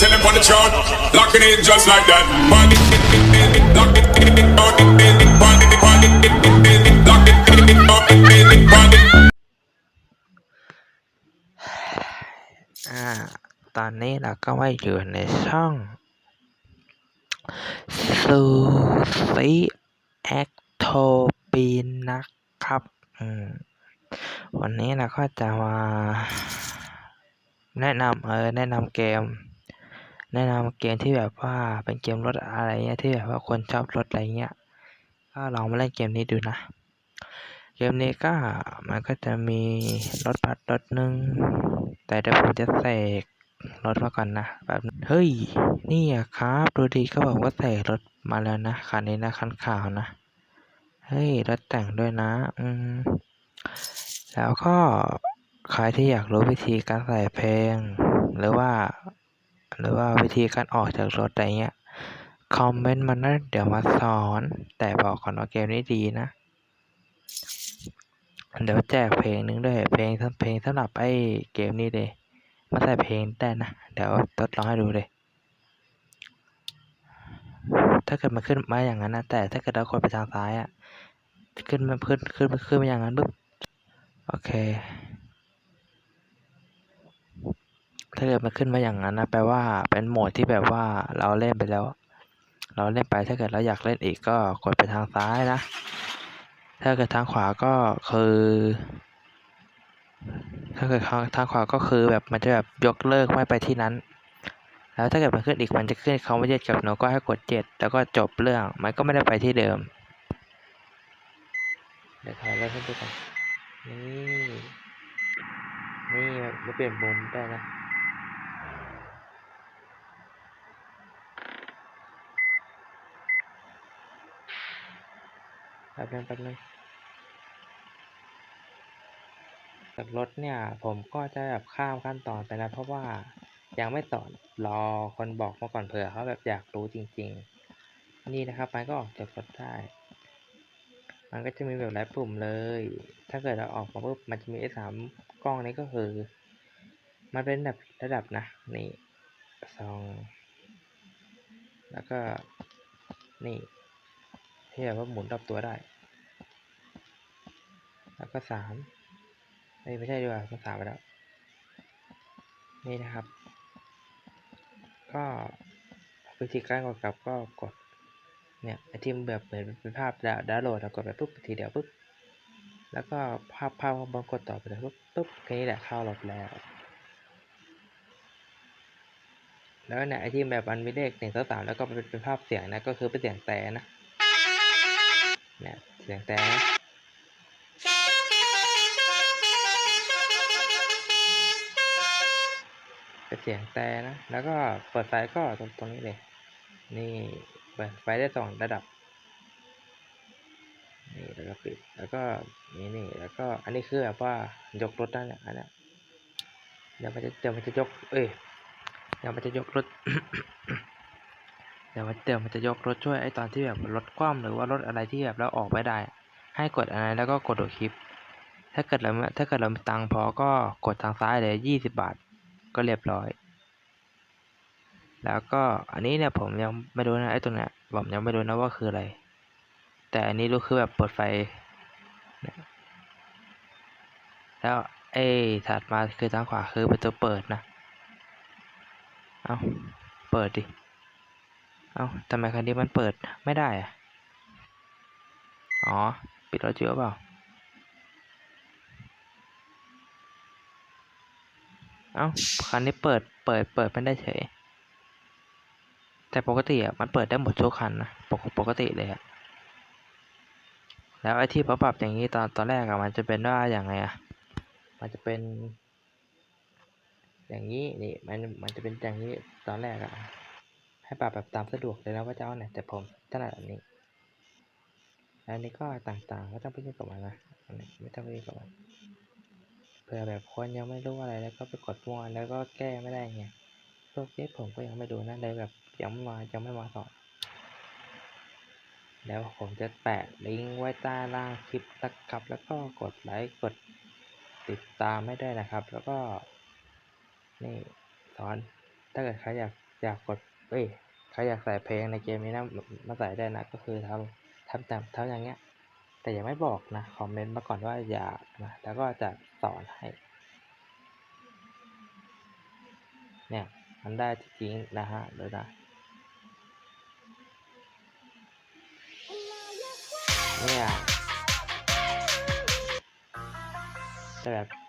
tell them on the chart. Locking in just like that. Body, lock it, body, body, body, lock it, body, body. อ่าตอนนี้เราก็มาอยู่ในช่องซูซิแอคโทปีนนะครับวันนี้เราก็จะมาแนะนำเออแนะนำเกม แนะนำเกมที่แบบว่าเป็นเกมรถอะไรเงี้ยที่แบบว่าคนชอบรถอะไรเงี้ยก็ลองมาเล่นเกมนี้ดูนะ เกมนี้ก็มันก็จะมีรถบัสรถหนึ่งแต่เดี๋ยวผมจะเสกรถมาก่อนนะแบบเฮ้ยนี่ครับดูดีก็บอกว่าเสกรถมาแล้วนะคันนี้นะคันขาวนะเฮ้ยรถแต่งด้วยนะอืมแล้วก็ใครที่อยากรู้วิธีการใส่เพลง หรือว่า หรือว่าวิธีการออกจากรถอะไรเงี้ยคอมเมนต์มานะเดี๋ยวมาสอน แต่บอกก่อนว่าเกมนี้ดีนะ เดี๋ยวแจกเพลงหนึงด้วย เพลงทั้งเพลงสำหรับไอ้เกมนี้เลยมาใส่เพลงได้นะ เดี๋ยวทดลองให้ดูเลย ถ้าเกิดมันขึ้นมาอย่างนั้นนะ แต่ถ้าเกิดเรากดไปทางซ้ายอะขึ้นมาขึ้นขึ้นขึ้นมาอย่างนั้นปุ๊บ โอเค ถ้าเกิดมันขึ้นมาอย่างนั้นนะแปลว่าเป็นโหมดที่แบบว่าเราเล่นไปแล้ว เราเล่นไปถ้าเกิดเราอยากเล่นอีกก็กดไปทางซ้ายนะ ถ้าเกิดทางขวาก็คือ ถ้าเกิดทางทางขวาก็คือแบบมันจะแบบยกเลิกไม่ไปที่นั้น แล้วถ้าเกิดมันขึ้นอีกมันจะขึ้นคำว่าเย็ดกับโนก็ให้กดเจ็ดแล้วก็จบเรื่องมันก็ไม่ได้ไปที่เดิมเดี๋ยวถ่ายเริ่มขึ้นดูก่อนนี่ นี่มันเปลี่ยนมุมได้นะ ป๊บนึงแป๊บนึงจากรถเนี่ย ผมก็จะแบบข้ามขั้นตอนไปนะเพราะว่ายังไม่สอนรอคนบอกมาก่อนเผื่อเขาแบบอยากรู้จริง ๆ นี่นะครับมันก็ออกจากรถได้ มันก็จะมีแบบหลายปุ่มเลย ถ้าเกิดเราออกมาปุ๊บมันจะมีไอ้สามกล้องนี้ก็คือ มันเป็นแบบระดับนะ นี่สองแล้วก็นี่ที่แบบว่าหมุนรอบตัวได้ แล้วก็สามไม่ใช่ดีกว่าสามไปแล้ว นี่นะครับ ก็วิธีการกดกลับก็กด เนี่ยไอที่มันแบบเหมือนเป็นภาพดาวดาวน์โหลดแล้วกดไปปุ๊บทีเดียวปุ๊บแล้วก็ภาพภาพบางกดต่อไปเลยปุ๊บปุ๊บแค่นี้แหละเข้ารถแล้ว แล้วเนี่ยไอที่แบบมันมีเลขหนึ่งสองสามแล้วก็เป็นเป็นภาพเสียงนะก็คือเป็นเสียงแต่นะเนี่ยเสียงแต่นะ เป็นเสียงแต่นะ แล้วก็เปิดไฟก็ตรงตรงนี้เลย นี่เปิดไฟได้สองระดับ นี่แล้วก็ปิด แล้วก็นี่นี่แล้วก็อันนี้คือแบบว่ายกรถได้เนี่ยอันนี้เดี๋ยวมันจะเดี๋ยวมันจะยก เอ้ยเดี๋ยวมันจะยกรถ เดี๋ยวมันเดี๋ยวมันจะยกรถช่วยไอ้ตอนที่แบบรถคว่ำหรือว่ารถอะไรที่แบบเราออกไม่ได้ ให้กดอันนั้นแล้วก็กดดดคลิป ถ้าเกิดเราถ้าเกิดเรามีตังค์พอก็กดทางซ้ายเลยยี่สิบบาท ก็เรียบร้อย แล้วก็อันนี้เนี่ยผมยังไม่รู้นะไอ้ตรงเนี้ยผมยังไม่รู้นะว่าคืออะไร แต่อันนี้รู้คือแบบเปิดไฟ แล้วไอ้ถัดมาคือทางขวาคือประตูเปิดนะ เอาเปิดดิ เอาทำไมคันนี้มันเปิดไม่ได้อะอ๋อ ปิดรถเยอะเปล่า เอาคันนี้เปิด เปิด เปิดไม่ได้เฉย แต่ปกติอะ มันเปิดได้หมดทุกคันนะ ปกปกติเลยอะแล้วไอ้ที่ปรับอย่างนี้ตอนตอนแรกอะมันจะเป็นว่าอย่างไงอะมันจะเป็น อย่างนี้นี่มันมันจะเป็นอย่างนี้ตอนแรกอะให้ปรับแบบตามสะดวกเลยนะว่าจะเอาไหนแต่ผมถนัดอันนี้อันนี้ก็ต่างๆก็ต้องไปยุ่งกับมันนะไม่ต้องไปยุ่งกับมัน ผื่อแบบคนยังไม่รู้อะไรแล้วก็ไปกดมั่วแล้วก็แก้ไม่ได้ไงพวกนี้ผมก็ยังไม่ดูนะเลยแบบยังไม่มายังไม่มาสอนแล้วผมจะแปะลิงก์ไว้ใต้ล่างคลิปนะครับ แล้วก็กดไลค์กดติดตามให้ด้วยนะครับ แล้วก็ นี่สอนถ้าเกิดใครอยากอยากกดเอ้ยใครอยากใส่เพลงในเกมนี้นะมามาใส่ได้นะก็คือทำทำแต่ทำอย่างเงี้ย แต่ยังไม่บอกนะ คอมเมนต์มาก่อนว่าอยากนะ แล้วก็จะสอนให้ เนี่ย มันได้จริงนะฮะเดี๋ยวนะเนี่ยแต่แบบ